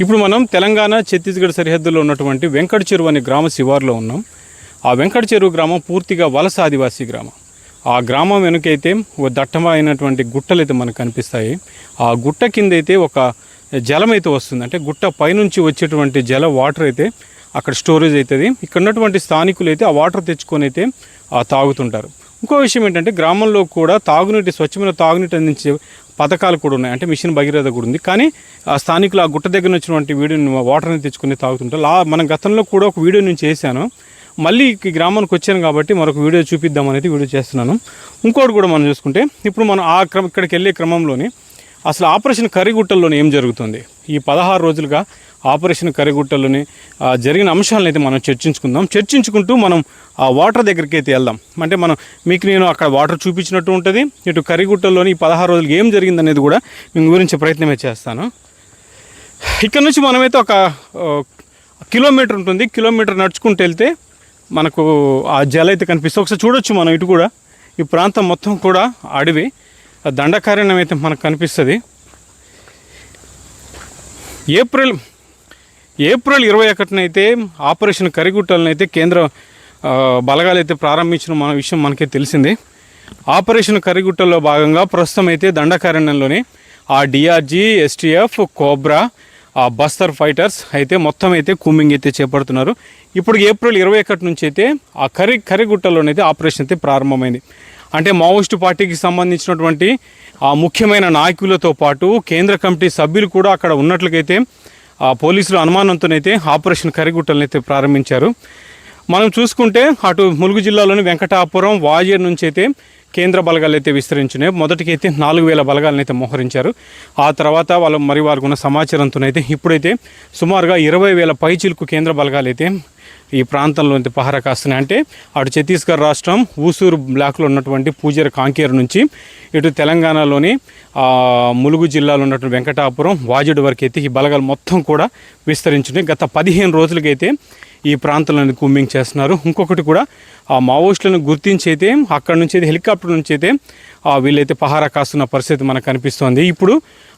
ఇప్పుడు మనం తెలంగాణ ఛత్తీస్గఢ్ సరిహద్దులో ఉన్నటువంటి వెంకట చెరువు అనే గ్రామ శివారులో ఉన్నాం. ఆ వెంకట చెరువు గ్రామం పూర్తిగా వలస ఆదివాసీ గ్రామం. ఆ గ్రామం వెనుకైతే ఒక దట్టమైనటువంటి గుట్టలు అయితే మనకు కనిపిస్తాయి. ఆ గుట్ట కింద అయితే ఒక జలం అయితే వస్తుంది. అంటే గుట్ట పైనుంచి వచ్చేటువంటి జల వాటర్ అయితే అక్కడ స్టోరేజ్ అవుతుంది. ఇక్కడ ఉన్నటువంటి స్థానికులు అయితే ఆ వాటర్ తెచ్చుకొని అయితే ఆ, తాగుతుంటారు. ఇంకో విషయం ఏంటంటే గ్రామంలో కూడా తాగునీటి స్వచ్ఛమైన తాగునీటి అందించే పథకాలు కూడా ఉన్నాయి. అంటే మిషన్ భగీరథ కూడా ఉంది. కానీ ఆ స్థానికులు ఆ గుట్ట దగ్గర వచ్చినటువంటి వీడియోని వాటర్ని తెచ్చుకొని తాగుతుంటారు. లా మనం గతంలో కూడా ఒక వీడియో నేను చేశాను. మళ్ళీ ఈ గ్రామానికి వచ్చాను కాబట్టి మరొక వీడియో చూపిద్దాం అనేది వీడియో చేస్తున్నాను. ఇంకోటి కూడా మనం చూసుకుంటే ఇప్పుడు మనం ఆ క్రమ ఇక్కడికి వెళ్ళే క్రమంలోని అసలు ఆపరేషన్ కరిగుట్టల్లోనే ఏం జరుగుతుంది? ఈ పదహారు రోజులుగా ఆపరేషన్ కరిగుట్టల్లోని జరిగిన అంశాలను అయితే మనం చర్చించుకుందాం. చర్చించుకుంటూ మనం ఆ వాటర్ దగ్గరికి అయితే వెళ్దాం. అంటే మనం మీకు నేను అక్కడ వాటర్ చూపించినట్టు ఉంటుంది ఇటు కరిగుట్టల్లోని ఈ పదహారు రోజులు ఏం జరిగిందనేది కూడా మేము గురించి ప్రయత్నమే చేస్తాను. ఇక్కడ నుంచి మనమైతే ఒక కిలోమీటర్ ఉంటుంది. కిలోమీటర్ నడుచుకుంటూ వెళ్తే మనకు ఆ జల అయితే కనిపిస్తుంది. ఒకసారి చూడొచ్చు మనం ఇటు కూడా. ఈ ప్రాంతం మొత్తం కూడా అడవి. ఆ దండకారణ్యం అయితే మనకు కనిపిస్తుంది. ఏప్రిల్ ఏప్రిల్ ఇరవై ఒకటినైతే ఆపరేషన్ కరిగుట్టలనైతే కేంద్ర బలగాలైతే బలగాలు అయితే ప్రారంభించిన మన విషయం మనకే తెలిసిందే. ఆపరేషన్ కరిగుట్టల్లో భాగంగా ప్రస్తుతం అయితే దండకారణ్యంలోని ఆ డిఆర్జీ ఎస్టీఎఫ్ కోబ్రా ఆ బస్తర్ ఫైటర్స్ అయితే మొత్తం అయితే కూమింగ్ అయితే చేపడుతున్నారు. ఇప్పుడు ఏప్రిల్ ఇరవై ఒకటి నుంచి అయితే ఆ కరి కరిగుట్టలోనైతే ఆపరేషన్ అయితే ప్రారంభమైంది. అంటే మావోయిస్టు పార్టీకి సంబంధించినటువంటి ఆ ముఖ్యమైన నాయకులతో పాటు కేంద్ర కమిటీ సభ్యులు కూడా అక్కడ ఉన్నట్లుగైతే పోలీసులు అనుమానంతోనైతే ఆపరేషన్ కరిగుట్టలనైతే ప్రారంభించారు. మనం చూసుకుంటే అటు ములుగు జిల్లాలోని వెంకటాపురం వాజేర్ నుంచి అయితే కేంద్ర బలగాలు అయితే విస్తరించినాయి. మొదటికి అయితే నాలుగు వేల బలగాలను అయితే మోహరించారు. ఆ తర్వాత వాళ్ళు మరి వారికి ఉన్న సమాచారంతోనైతే ఇప్పుడైతే సుమారుగా ఇరవై వేల పైచిలకు కేంద్ర బలగాలు అయితే ఈ ప్రాంతంలో అయితే పహారా కాస్తున్నాయి. అంటే అటు ఛత్తీస్గఢ్ రాష్ట్రం ఊసూరు బ్లాక్లో ఉన్నటువంటి పూజారి కాంకేరు నుంచి ఇటు తెలంగాణలోని ములుగు జిల్లాలో ఉన్నటువంటి వెంకటాపురం వాజేడు వరకు అయితే ఈ బలగాలు మొత్తం కూడా విస్తరించినాయి గత పదిహేను రోజులకైతే ఈ ప్రాంతంలో కూంబింగ్ చేస్తున్నారు. ఇంకొకటి కూడా ఆ మావోయిస్టులను గుర్తించి అయితే అక్కడ నుంచి అయితే హెలికాప్టర్ నుంచి అయితే వీళ్ళైతే పహారా కాస్తున్న పరిస్థితి మనకు కనిపిస్తోంది. ఇప్పుడు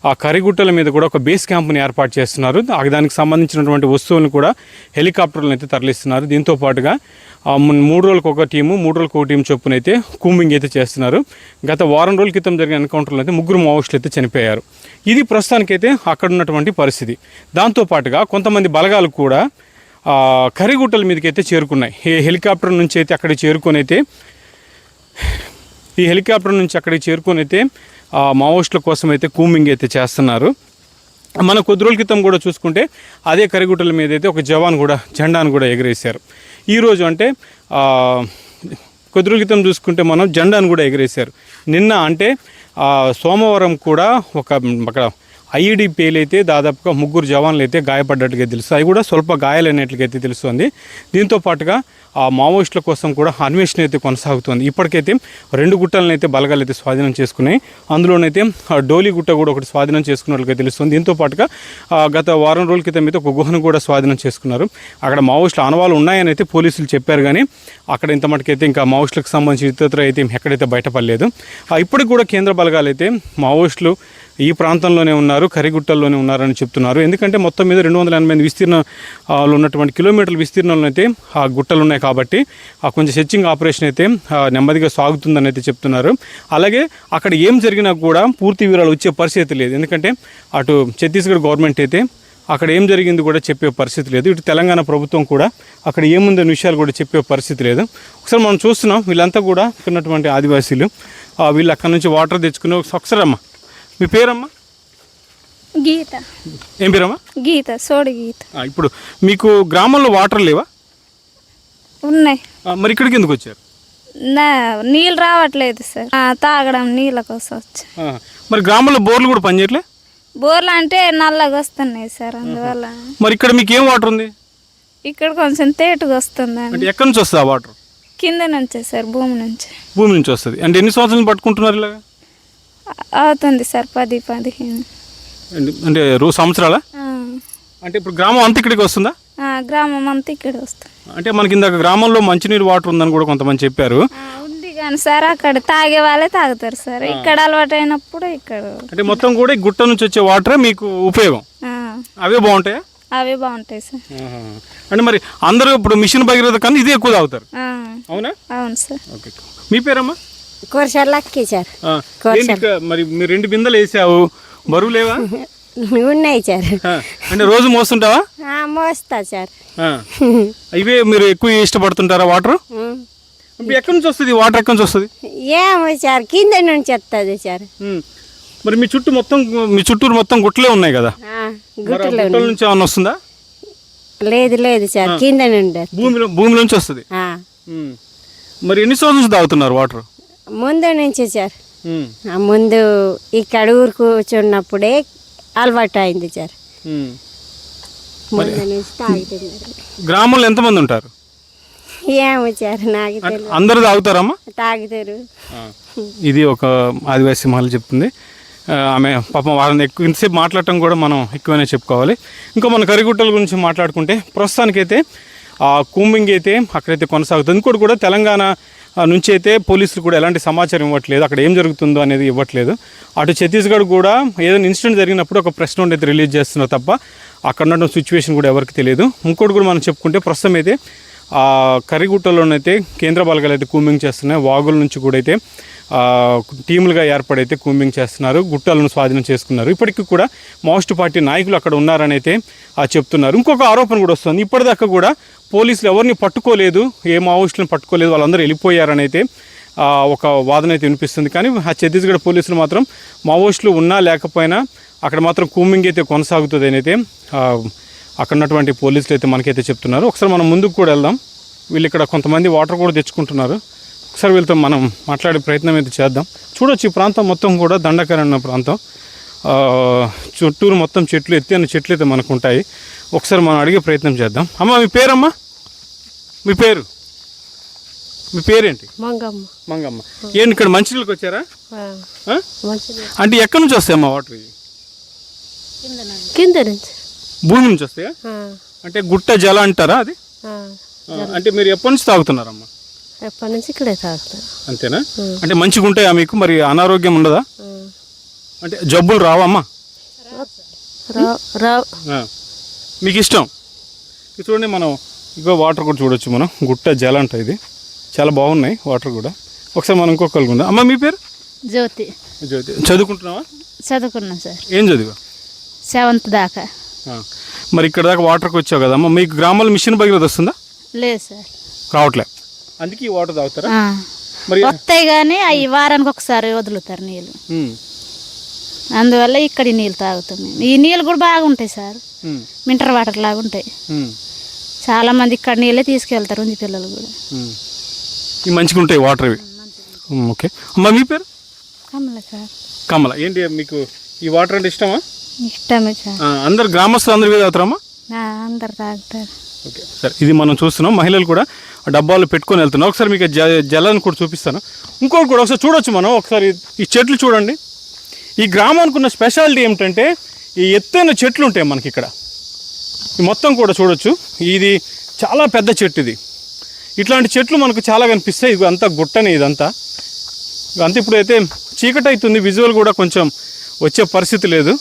ఆ కరిగుట్టల మీద కూడా ఒక బేస్ క్యాంప్ని ఏర్పాటు చేస్తున్నారు. ఆ దానికి సంబంధించినటువంటి వస్తువులను కూడా హెలికాప్టర్లను అయితే తరలిస్తున్నారు. దీంతో పాటుగా మూడు రోజులకు ఒక టీము మూడు రోజులకు ఒక టీం చొప్పున అయితే కూంబింగ్ అయితే చేస్తున్నారు. గత వారం రోజుల క్రితం జరిగిన ఎన్కౌంటర్లో అయితే ముగ్గురు మావోయిస్టులు అయితే చనిపోయారు. ఇది ప్రస్తుతానికైతే అక్కడ ఉన్నటువంటి పరిస్థితి. దాంతో పాటుగా కొంతమంది బలగాలు కూడా కరిగుట్టల మీదకి అయితే చేరుకున్నాయి. ఈ హెలికాప్టర్ నుంచి అయితే అక్కడికి చేరుకొని అయితే ఈ హెలికాప్టర్ నుంచి అక్కడికి చేరుకొని అయితే మావోయిస్టుల కోసం అయితే కూమింగ్ అయితే చేస్తున్నారు. మన కొద్ది రోజుల క్రితం కూడా చూసుకుంటే అదే కరిగుట్టల మీద అయితే ఒక జవాన్ కూడా జెండాను కూడా ఎగరేశారు. ఈరోజు అంటే కొద్ది రోజుల క్రితం చూసుకుంటే మనం జెండాను కూడా ఎగరేశారు. నిన్న అంటే సోమవారం కూడా ఒక అక్కడ ఐఈడీ పేలైతే దాదాపుగా ముగ్గురు జవాన్లు అయితే గాయపడ్డట్టుగా తెలుసు అవి కూడా స్వల్ప గాయాలైనట్లుగైతే తెలుస్తుంది. దీంతో పాటుగా ఆ మావోయిస్టుల కోసం కూడా అన్వేషణ అయితే కొనసాగుతుంది. ఇప్పటికైతే రెండు గుట్టలను అయితే బలగాలు అయితే స్వాధీనం చేసుకున్నాయి. అందులోనైతే ఆ డోలి గుట్ట కూడా ఒకటి స్వాధీనం చేసుకున్నట్లుగా తెలుస్తుంది. దీంతో పాటుగా గత వారం రోజుల క్రితం అయితే ఒక గుహను కూడా స్వాధీనం చేసుకున్నారు. అక్కడ మావోయిస్టుల ఆనవాళ్ళు ఉన్నాయని అయితే పోలీసులు చెప్పారు కానీ అక్కడ ఇంత మటుకైతే ఇంకా మావోయిస్టులకు సంబంధించి ఇతర అయితే ఎక్కడైతే బయటపడలేదు. ఆ, ఇప్పటికి కూడా కేంద్ర బలగాలు అయితే మావోయిస్టులు ఈ ప్రాంతంలోనే ఉన్నారు కరిగుట్టల్లోనే ఉన్నారని చెప్తున్నారు. ఎందుకంటే మొత్తం మీద రెండు వందల ఎనభై ఎనిమిది ఉన్నటువంటి కిలోమీటర్ల విస్తీర్ణంలో అయితే ఆ గుట్టలు ఉన్నాయి కాబట్టి ఆ కొంచెం సెర్చింగ్ ఆపరేషన్ అయితే నెమ్మదిగా సాగుతుందని అయితే చెప్తున్నారు. అలాగే అక్కడ ఏం జరిగినా కూడా పూర్తి వివరాలు వచ్చే పరిస్థితి లేదు. ఎందుకంటే అటు ఛత్తీస్గఢ్ గవర్నమెంట్ అయితే అక్కడ ఏం జరిగింది కూడా చెప్పే పరిస్థితి లేదు. ఇటు తెలంగాణ ప్రభుత్వం కూడా అక్కడ ఏముందనే విషయాలు కూడా చెప్పే పరిస్థితి లేదు. ఒకసారి మనం చూస్తున్నాం వీళ్ళంతా కూడా ఇక్కడ ఉన్నటువంటి ఆదివాసీలు వీళ్ళు అక్కడ నుంచి వాటర్ తెచ్చుకుని ఒకసారి అమ్మా మీ పేరమ్మా? గీత. ఏం పేరమ్మా? గీత సోడి గీత. ఇప్పుడు మీకు గ్రామంలో వాటర్ లేవా? ఉన్నాయి. మరి ఇక్కడికి ఎందుకు వచ్చారు? నా నీళ్ళు రావట్లేదు సార్. ఆ, తాగడం నీళ్ళ కోసం వచ్చి. ఆ, మరి గ్రామంలో బోర్లు కూడా పనిచేయట్లే? బోర్లు అంటే నల్లగా వస్తున్నాయి సార్ అందువల్ల. మరి ఇక్కడ మీకు ఏం వాటర్ ఉంది? ఇక్కడ కొంచెం తేటుగా వస్తుందండి. అంటే ఎక్కడి నుంచి వస్తుంది ఆ వాటర్? కింద నుంచే సార్ భూమి నుంచి. భూమి నుంచి వస్తుంది. అంటే ఎన్ని సంవత్సరాలు పట్టుకుంటున్నారు ఇలాగా? అవుతుంది సార్ పది పదిహేను. అంటే- అంటే రోజు సంవత్సరాలా? ఆ, అంటే ఇప్పుడు గ్రామం అంతా ఇక్కడికి వస్తుందా? గ్రామం అంతా ఇక్కడ వస్తుంది. అంటే మనకి ఇందాక గ్రామంలో మంచినీరు వాటర్ ఉందని కూడా కొంతమంది చెప్పారు. ఉంది కానీ సార్ అక్కడ తాగే వాళ్ళే తాగుతారు సార్. ఇక్కడ అలవాటు అయినప్పుడు ఇక్కడ అంటే మొత్తం కూడా ఈ గుట్ట నుంచి వచ్చే వాటరే మీకు ఉపయోగం. అవే బాగుంటాయా? అవే బాగుంటాయి సార్. అంటే మరి అందరూ ఇప్పుడు మిషన్ భగీరథ కన్నా ఇదే ఎక్కువ తాగుతారు. అవునా? అవును సార్. ఓకే. మీ పేరమ్మా? కూరసార్లకి సార్. ఆ, ఏంటి ఇక మరి మీరు రెండు బిందెలు వేసావు? బరువు లేవా? ఉన్నాయి సార్. అంటే రోజు మోస్తుంటావా? మోస్తా సార్. ఇవే మీరు ఎక్కువ ఇష్టపడుతుంటారా వాటర్? ఎక్కడి నుంచి వస్తుంది? వాటర్ ఎక్కడి నుంచి వస్తుంది? ఏమో సార్ కింద నుంచి వస్తుంది సార్. మరి మీ చుట్టూ మొత్తం మీ చుట్టూరు మొత్తం గుట్లే ఉన్నాయి కదా? గుట్టలో నుంచి ఏమన్నా వస్తుందా? లేదు లేదు సార్ కింద నుండి భూమిలో భూమి నుంచి వస్తుంది. మరి ఎన్ని సంవత్సరాల నుంచి తాగుతున్నారు వాటర్? ముందు నుంచి సార్. ఆ, ముందు ఇక్కడ ఊరు కూర్చున్నప్పుడే అలవాటు అయింది సార్ ముందు నుంచి తాగుతున్నారు గ్రామంలో ఎంతమంది ఉంటారు? ఏమో సార్ నాకు తెలియదు అందరు తాగుతారమ్మా? తాగుతారు. ఇది ఒక ఆదివాసీ మహిళ చెప్తుంది. ఆమె పాపం వాళ్ళని ఎక్కువ ఇంతసేపు మాట్లాడటం కూడా మనం ఎక్కువనే చెప్పుకోవాలి. ఇంకా మన కరిగుట్టల గురించి మాట్లాడుకుంటే ప్రస్తుతానికైతే ఆ కూంబింగ్ అయితే అక్కడైతే కొనసాగుతుంది. ఇంకోటి కూడా తెలంగాణ నుంచి అయితే పోలీసులు కూడా ఎలాంటి సమాచారం ఇవ్వట్లేదు అక్కడ ఏం జరుగుతుందో అనేది ఇవ్వట్లేదు. అటు ఛత్తీస్గఢ్ కూడా ఏదైనా ఇన్సిడెంట్ జరిగినప్పుడు ఒక ప్రెస్ నోట్ అయితే రిలీజ్ చేస్తున్నారు తప్ప అక్కడ ఉన్న సిచ్యువేషన్ కూడా ఎవరికి తెలియదు. ఇంకోటి కూడా మనం చెప్పుకుంటే ప్రస్తుతం అయితే ఆ కరిగుట్టలోనైతే కేంద్ర బలగాలు అయితే కూంబింగ్ చేస్తున్నాయి. వాగుల నుంచి కూడా అయితే టీములుగా ఏర్పడైతే కూంబింగ్ చేస్తున్నారు. గుట్టలను స్వాధీనం చేసుకున్నారు. ఇప్పటికీ కూడా మోస్ట్ పార్టీ నాయకులు అక్కడ ఉన్నారని అయితే ఆ, చెప్తున్నారు. ఇంకొక ఆరోపణ కూడా వస్తుంది. ఇప్పటిదాకా కూడా పోలీసులు ఎవరిని పట్టుకోలేదు ఏ మావోయిస్టులను పట్టుకోలేదు వాళ్ళందరూ వెళ్ళిపోయారని అయితే ఒక వాదన అయితే వినిపిస్తుంది. కానీ ఆ ఛత్తీస్గఢ్ పోలీసులు మాత్రం మావోయిస్టులు ఉన్నా లేకపోయినా అక్కడ మాత్రం కూమింగ్ అయితే కొనసాగుతుంది అని అయితే అక్కడ ఉన్నటువంటి పోలీసులు అయితే మనకైతే చెప్తున్నారు. ఒకసారి మనం ముందుకు కూడా వెళ్దాం. వీళ్ళు ఇక్కడ కొంతమంది వాటర్ కూడా తెచ్చుకుంటున్నారు. ఒకసారి వీళ్ళతో మనం మాట్లాడే ప్రయత్నం అయితే చేద్దాం. చూడొచ్చు ఈ ప్రాంతం మొత్తం కూడా దండకరణ ప్రాంతం. చుట్టూరు మొత్తం చెట్లు ఎత్తైన చెట్లు అయితే మనకు ఉంటాయి. ఒకసారి మనం అడిగే ప్రయత్నం చేద్దాం. అమ్మ మీ పేరమ్మా? మీ పేరు? మీ పేరేంటి? మంగమ్మ. మంగమ్మ. ఏంటి ఇక్కడ మంచినీళ్ళకి వచ్చారా? అంటే ఎక్కడి నుంచి వస్తాయమ్మా వాటర్? ఇవి కింద నుంచి. భూమి నుంచి వస్తాయా? అంటే గుట్ట జల అంటారా అది? అంటే మీరు ఎప్పటి నుంచి తాగుతున్నారమ్మా? ఎప్పటి నుంచి ఇక్కడే తాగుతారు అంతేనా? అంటే మంచిగా ఉంటాయా మీకు? మరి అనారోగ్యం ఉండదా? అంటే జబ్బులు రావమ్మా రావు. మీకు ఇష్టం ఇది చూడండి మనం ఇగో వాటర్ కూడా చూడొచ్చు మనం. గుట్ట జల అంట ఇది. చాలా బాగున్నాయి వాటర్ కూడా. ఒకసారి మనం ఇంకొక కలుగుందాం అమ్మ మీ పేరు? జ్యోతి. జ్యోతి. చదువుకుంటున్నావా? చదువుకున్నాం సార్. ఏం చదివా? సెవెంత్ దాకా. మరి ఇక్కడ దాకా వాటర్కి వచ్చావు కదమ్మా మీకు గ్రామాల మిషన్ భగీరథ వస్తుందా? లేదు సార్. రావట్లే. అందుకే ఈ వాటర్ తాగుతారా. మరి వస్తాయి కానీ అవి వారానికి ఒకసారి వదులుతారు నీళ్ళు. అందువల్ల ఇక్కడ ఈ నీళ్ళు తాగుతాం మేము. ఈ నీళ్ళు కూడా బాగుంటాయి సార్. మింటర్ వాటర్ లాగా ఉంటాయి. చాలా మంది ఇక్కడ నీళ్ళే తీసుకెళ్తారు ఉంది పిల్లలు కూడా. మంచిగా ఉంటాయి వాటర్ ఇవి. ఓకే. అమ్మ మీ పేరు? కమల సార్. కమల. ఏంటి మీకు ఈ వాటర్ అంటే ఇష్టమా? ఇష్టమే సార్. అందరు గ్రామస్తులు అందరు తాగుతారమ్మా అందరు తాగుతారు. ఓకే. సరే ఇది మనం చూస్తున్నాం. మహిళలు కూడా డబ్బాలు పెట్టుకొని వెళ్తున్నాం ఒకసారి మీకు జలాన్ని కూడా చూపిస్తాను. ఇంకోటి కూడా ఒకసారి చూడొచ్చు మనం. ఒకసారి ఈ చెట్లు చూడండి. ఈ గ్రామానికి ఉన్న స్పెషాలిటీ ఏమిటంటే ఈ ఎత్తైన చెట్లు ఉంటాయి మనకి ఇక్కడ. మొత్తం కూడా చూడొచ్చు. ఇది చాలా పెద్ద చెట్టు ఇది. ఇట్లాంటి చెట్లు మనకు చాలా కనిపిస్తాయి. ఇది అంతా గుట్టనే ఇదంతా. అంత ఇప్పుడైతే చీకటి అవుతుంది విజువల్ కూడా కొంచెం వచ్చే పరిస్థితి లేదు.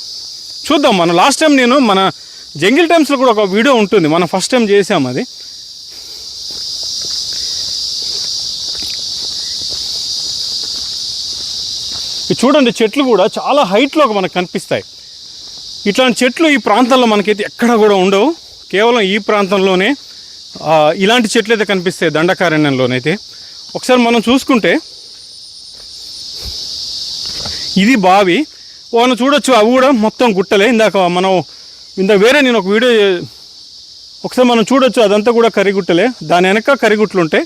చూద్దాం. మన లాస్ట్ టైం నేను మన జంగిల్ టైమ్స్లో కూడా ఒక వీడియో ఉంటుంది. మనం ఫస్ట్ టైం చేసాం అది. ఇది చూడండి చెట్లు కూడా చాలా హైట్లో మనకు కనిపిస్తాయి. ఇట్లాంటి చెట్లు ఈ ప్రాంతంలో మనకైతే ఎక్కడ కూడా ఉండవు. కేవలం ఈ ప్రాంతంలోనే ఇలాంటి చెట్లు అయితే కనిపిస్తాయి దండకారణ్యంలోనైతే. ఒకసారి మనం చూసుకుంటే ఇది బావి. మనం చూడొచ్చు అవి కూడా మొత్తం గుట్టలే. ఇందాక మనం ఇందాక వేరే నేను ఒక వీడియో ఒకసారి మనం చూడొచ్చు అదంతా కూడా కరిగుట్టలే దాని వెనక కరిగుట్లు ఉంటాయి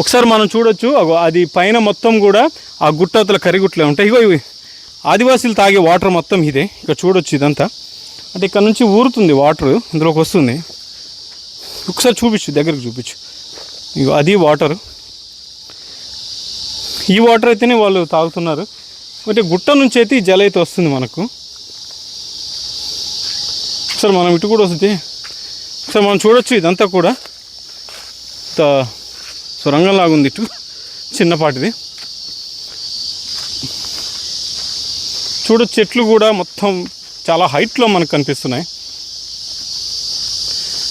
ఒకసారి మనం చూడొచ్చు. అగో అది పైన మొత్తం కూడా ఆ గుట్టతల కరిగుట్లే ఉంటాయి. ఇగో ఇవి ఆదివాసీలు తాగే వాటర్ మొత్తం ఇదే. ఇక్కడ చూడొచ్చు ఇదంతా. అంటే ఇక్కడ నుంచి ఊరుతుంది వాటర్ ఇందులోకి వస్తుంది. ఒకసారి చూపించు దగ్గరకు చూపించు. ఇగో అది వాటర్. ఈ వాటర్ అయితేనే వాళ్ళు తాగుతున్నారు. అంటే గుట్ట నుంచి అయితే ఈ జల అయితే వస్తుంది మనకు. ఒకసారి మనం ఇటు కూడా వస్తుంది ఒకసారి మనం చూడొచ్చు ఇదంతా కూడా. సొరంగంలాగా ఉంది ఇటు. చిన్నపాటిది. చూడొచ్చు చెట్లు కూడా మొత్తం చాలా హైట్లో మనకు కనిపిస్తున్నాయి.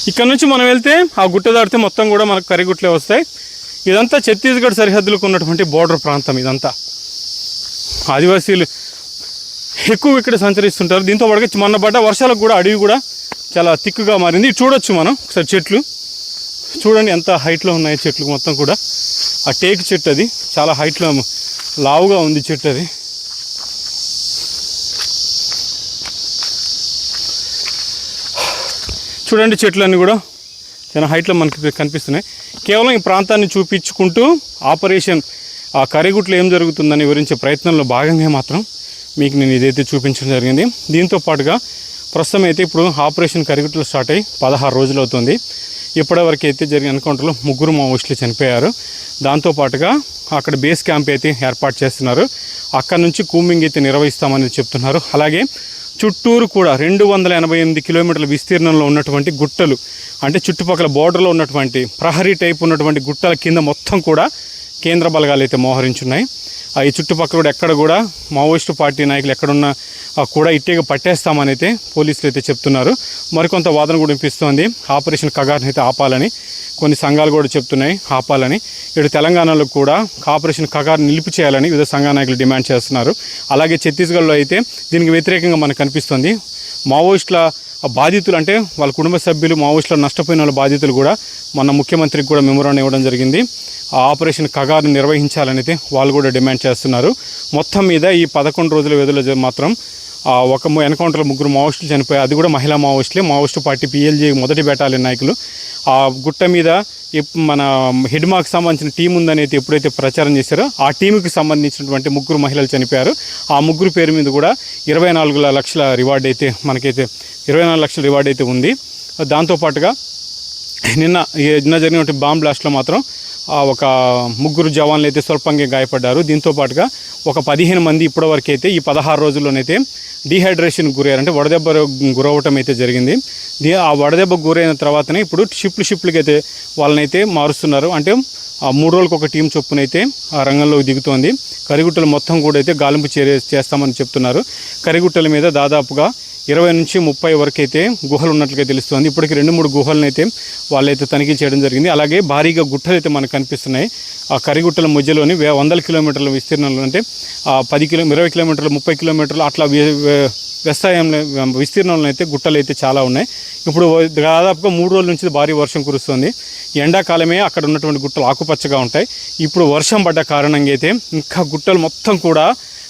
ఇక్కడ నుంచి మనం వెళ్తే ఆ గుట్ట దాటితే మొత్తం కూడా మనకు కరిగుట్లే వస్తాయి. ఇదంతా ఛత్తీస్గఢ్ సరిహద్దులకు ఉన్నటువంటి బోర్డర్ ప్రాంతం ఇదంతా. ఆదివాసీలు ఎక్కువ ఇక్కడ సంచరిస్తుంటారు. దీంతో పాటుగా మొన్న పడ్డ వర్షాలకు కూడా అడవి కూడా చాలా తిక్కుగా మారింది. చూడొచ్చు మనం ఒకసారి చెట్లు. చూడండి ఎంత హైట్లో ఉన్నాయి చెట్లు మొత్తం కూడా. ఆ టేక్ చెట్టు అది. చాలా హైట్లో లావుగా ఉంది చెట్టు అది. చూడండి చెట్లన్నీ కూడా. చాలా హైట్లో మనకి కనిపిస్తున్నాయి. కేవలం ఈ ప్రాంతాన్ని చూపించుకుంటూ ఆపరేషన్ ఆ కరిగుట్లో ఏం జరుగుతుందని వివరించే ప్రయత్నంలో భాగంగా మాత్రం మీకు నేను ఇదైతే చూపించడం జరిగింది. దీంతో పాటుగా ప్రస్తుతం అయితే ఇప్పుడు ఆపరేషన్ కరిగుట్లు స్టార్ట్ అయ్యి పదహారు రోజులు అవుతుంది. ఇప్పటివరకు అయితే జరిగిన ఎన్కౌంటర్లో ముగ్గురు మావోయిస్టులు చనిపోయారు. దాంతోపాటుగా అక్కడ బేస్ క్యాంప్ అయితే ఏర్పాటు చేస్తున్నారు. అక్కడ నుంచి కూమింగ్ అయితే నిర్వహిస్తామని చెప్తున్నారు. అలాగే చుట్టూరు కూడా రెండు వందల ఎనభై ఎనిమిది కిలోమీటర్ల విస్తీర్ణంలో ఉన్నటువంటి గుట్టలు అంటే చుట్టుపక్కల బోర్డర్లో ఉన్నటువంటి ప్రహరీ టైప్ ఉన్నటువంటి గుట్టల కింద మొత్తం కూడా కేంద్ర బలగాలు అయితే మోహరించున్నాయి. ఈ చుట్టుపక్కల కూడా ఎక్కడ కూడా మావోయిస్టు పార్టీ నాయకులు ఎక్కడున్నా కూడా ఇట్టేగా పట్టేస్తామని అయితే పోలీసులు అయితే చెప్తున్నారు. మరికొంత వాదన కూడా వినిపిస్తోంది. ఆపరేషన్ కగార్ని అయితే ఆపాలని కొన్ని సంఘాలు కూడా చెప్తున్నాయి ఆపాలని. ఇటు తెలంగాణలో కూడా ఆపరేషన్ కగార్ నిలిపి చేయాలని వివిధ సంఘ నాయకులు డిమాండ్ చేస్తున్నారు. అలాగే ఛత్తీస్గఢ్లో అయితే దీనికి వ్యతిరేకంగా మనకు కనిపిస్తుంది. మావోయిస్టుల బాధితులు అంటే వాళ్ళ కుటుంబ సభ్యులు మావోయిస్టులో నష్టపోయిన వాళ్ళ బాధితులు కూడా మన ముఖ్యమంత్రికి కూడా మెమోరాన్ని ఇవ్వడం జరిగింది. ఆ ఆపరేషన్ కగారు నిర్వహించాలని అయితే వాళ్ళు కూడా డిమాండ్ చేస్తున్నారు. మొత్తం మీద ఈ పదకొండు రోజుల వ్యవధిలో మాత్రం ఆ ఒక ఎన్కౌంటర్ ఎన్కౌంటర్లో ముగ్గురు మావోయిస్టులు చనిపోయారు. అది కూడా మహిళా మావోయిస్టులే. మావోయిస్టు పార్టీ పిఎల్జీ మొదటి బెటాలియన్ నాయకులు. ఆ గుట్ట మీద ఎప్- మన హిడ్మాకి సంబంధించిన టీం ఉందని అయితే ఎప్పుడైతే ప్రచారం చేశారో ఆ టీంకి సంబంధించినటువంటి ముగ్గురు మహిళలు చనిపోయారు. ఆ ముగ్గురు పేరు మీద కూడా ఇరవై నాలుగు లక్షల రివార్డ్ అయితే మనకైతే ఇరవై నాలుగు లక్షల రివార్డ్ అయితే ఉంది. దాంతోపాటుగా నిన్న నిన్న జరిగినటువంటి బాంబ్ బ్లాస్ట్లో మాత్రం ఆ, ఒక ముగ్గురు జవాన్లు అయితే స్వల్పంగా గాయపడ్డారు. దీంతో పాటుగా ఒక పదిహేను మంది ఇప్పటివరకు అయితే ఈ పదహారు రోజుల్లోనైతే డీహైడ్రేషన్ గురయ్యారు అంటే వడదెబ్బ గురవటం అయితే జరిగింది. దీ ఆ వడదెబ్బ గురైన తర్వాతనే ఇప్పుడు షిప్లు షిప్లకి అయితే వాళ్ళనైతే మారుస్తున్నారు. అంటే ఆ మూడు రోజులకు ఒక టీం చొప్పునైతే ఆ రంగంలోకి దిగుతోంది. కరిగుట్టలు మొత్తం కూడా అయితే గాలింపు చేరే చేస్తామని చెప్తున్నారు. కరిగుట్టల మీద దాదాపుగా ఇరవై నుంచి ముప్పై వరకు అయితే గుహలు ఉన్నట్లుగా తెలుస్తుంది. ఇప్పటికి రెండు మూడు గుహలను అయితే వాళ్ళైతే తనిఖీ చేయడం జరిగింది. అలాగే భారీగా గుట్టలు అయితే మనకు కనిపిస్తున్నాయి. ఆ కరిగుట్టల మధ్యలోని వే వందల కిలోమీటర్ల విస్తీర్ణంలో అంటే ఆ పది కిలో ఇరవై కిలోమీటర్లు ముప్పై కిలోమీటర్లు అట్లా వ్యవసాయంలో విస్తీర్ణంలో అయితే గుట్టలు అయితే చాలా ఉన్నాయి. ఇప్పుడు దాదాపుగా మూడు రోజుల నుంచి భారీ వర్షం కురుస్తుంది. ఎండాకాలమే అక్కడ ఉన్నటువంటి గుట్టలు ఆకుపచ్చగా ఉంటాయి. ఇప్పుడు వర్షం పడ్డ కారణంగా అయితే ఇంకా గుట్టలు మొత్తం కూడా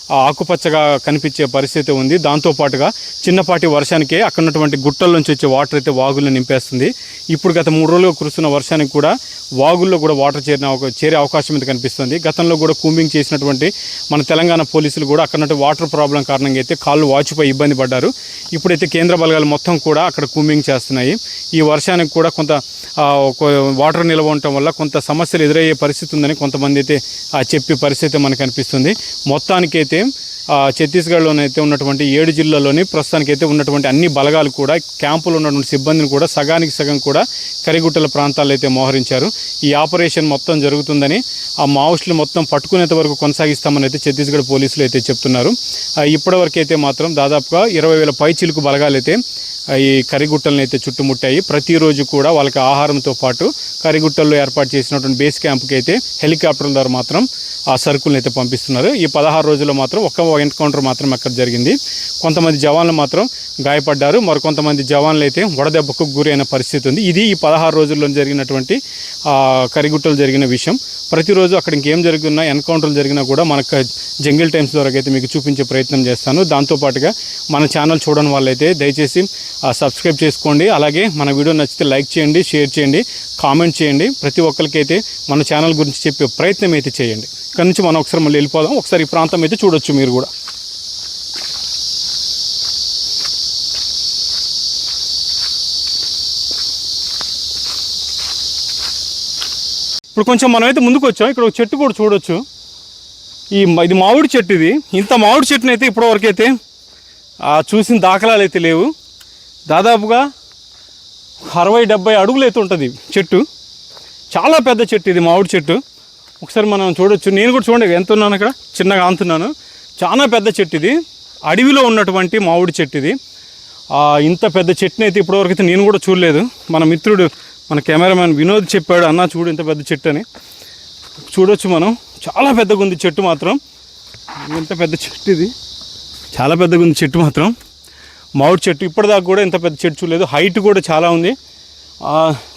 ఆకుపచ్చగా కనిపించే పరిస్థితి ఉంది. దాంతోపాటుగా చిన్నపాటి వర్షానికే అక్కడ ఉన్నటువంటి గుట్టల నుంచి వచ్చే వాటర్ అయితే వాగులను నింపేస్తుంది. ఇప్పుడు గత మూడు రోజులుగా కురుస్తున్న వర్షానికి కూడా వాగుల్లో కూడా వాటర్ చేరిన చేరే అవకాశం అయితే కనిపిస్తుంది. గతంలో కూడా కూంబింగ్ చేసినటువంటి మన తెలంగాణ పోలీసులు కూడా అక్కడ వాటర్ ప్రాబ్లం కారణంగా అయితే కాళ్ళు వాచిపోయి ఇబ్బంది పడ్డారు. ఇప్పుడైతే కేంద్ర బలగాలు మొత్తం కూడా అక్కడ కూంబింగ్ చేస్తున్నాయి. ఈ వర్షానికి కూడా కొంత ఒక వాటర్ నిల్వ ఉండటం వల్ల కొంత సమస్యలు ఎదురయ్యే పరిస్థితి ఉందని కొంతమంది అయితే చెప్పే పరిస్థితి మనకు కనిపిస్తుంది. మొత్తానికైతే ఆ, ఛత్తీస్గఢ్లోనైతే ఉన్నటువంటి ఏడు జిల్లాలోని ప్రస్తుతానికి అయితే ఉన్నటువంటి అన్ని బలగాలు కూడా క్యాంపులో ఉన్నటువంటి సిబ్బందిని కూడా సగానికి సగం కూడా కరిగుట్టల ప్రాంతాల్లో అయితే మోహరించారు. ఈ ఆపరేషన్ మొత్తం జరుగుతుందని ఆ మావోయిస్టులు మొత్తం పట్టుకునేంత వరకు కొనసాగిస్తామని అయితే ఛత్తీస్గఢ్ పోలీసులు అయితే చెప్తున్నారు. ఆ, ఇప్పటివరకు అయితే మాత్రం దాదాపుగా ఇరవై వేల పై చిలుకు బలగాలు అయితే ఈ కరిగుట్టలను అయితే చుట్టుముట్టాయి. ప్రతిరోజు కూడా వాళ్ళకి ఆహారంతో పాటు కరిగుట్టల్లో ఏర్పాటు చేసినటువంటి బేస్ క్యాంప్కి అయితే హెలికాప్టర్ల ద్వారా మాత్రం ఆ సరుకులను అయితే పంపిస్తున్నారు. ఈ పదహారు రోజుల్లో మాత్రం ఒక్క ఎన్కౌంటర్ మాత్రం అక్కడ జరిగింది. కొంతమంది జవాన్లు మాత్రం గాయపడ్డారు. మరికొంతమంది జవాన్లు అయితే వడదెబ్బకు గురైన పరిస్థితి ఉంది. ఇది ఈ పదహారు రోజుల్లో జరిగినటువంటి కరిగుట్టలు జరిగిన విషయం. ప్రతిరోజు అక్కడ ఇంకేం జరుగుతున్నా ఎన్కౌంటర్లు జరిగినా కూడా మనకు జంగిల్ టైమ్స్ ద్వారా అయితే మీకు చూపించే ప్రయత్నం చేస్తాను. దాంతోపాటుగా మన ఛానల్ చూడని వాళ్ళైతే దయచేసి ఆ, సబ్స్క్రైబ్ చేసుకోండి. అలాగే మన వీడియో నచ్చితే లైక్ చేయండి షేర్ చేయండి కామెంట్ చేయండి. ప్రతి ఒక్కరికైతే మన ఛానల్ గురించి చెప్పే ప్రయత్నం అయితే చేయండి. ఇక్కడ నుంచి మనం ఒకసారి మళ్ళీ వెళ్ళిపోదాం. ఒకసారి ఈ ప్రాంతం అయితే చూడొచ్చు మీరు కూడా. ఇప్పుడు కొంచెం మనమైతే ముందుకు వచ్చాం. ఇక్కడ ఒక చెట్టు కూడా చూడొచ్చు. ఈ ఇది మామిడి చెట్టు ఇది. ఇంత మామిడి చెట్టుని అయితే ఇప్పటివరకు అయితే చూసిన దాఖలాలు అయితే లేవు. దాదాపుగా అరవై డెబ్బై అడుగులు అయితే ఉంటుంది చెట్టు. చాలా పెద్ద చెట్టు ఇది మామిడి చెట్టు. ఒకసారి మనం చూడొచ్చు. నేను కూడా చూడండి ఎంత ఉన్నాను అక్కడ. చిన్నగా అంతున్నాను. చాలా పెద్ద చెట్టు ఇది. అడవిలో ఉన్నటువంటి మామిడి చెట్టు ఇది. ఇంత పెద్ద చెట్టుని అయితే ఇప్పటివరకు అయితే నేను కూడా చూడలేదు. మన మిత్రుడు మన కెమెరామ్యాన్ వినోద్ చెప్పాడు అన్న చూడు ఇంత పెద్ద చెట్టు అని. చూడొచ్చు మనం. చాలా పెద్దగా ఉంది చెట్టు మాత్రం. ఇంత పెద్ద చెట్టు ఇది. చాలా పెద్దగా ఉంది చెట్టు మాత్రం. మామిడి చెట్టు ఇప్పటిదాకా కూడా ఇంత పెద్ద చెట్టు చూడలేదు. హైట్ కూడా చాలా ఉంది.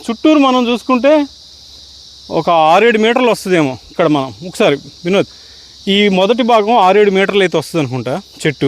చుట్టూరు మనం చూసుకుంటే ఒక ఆరేడు మీటర్లు వస్తుందేమో ఇక్కడ మనం. ఒకసారి వినోద్ ఈ మొదటి భాగం ఆరేడు మీటర్లు అయితే వస్తుంది అనుకుంటా చెట్టు.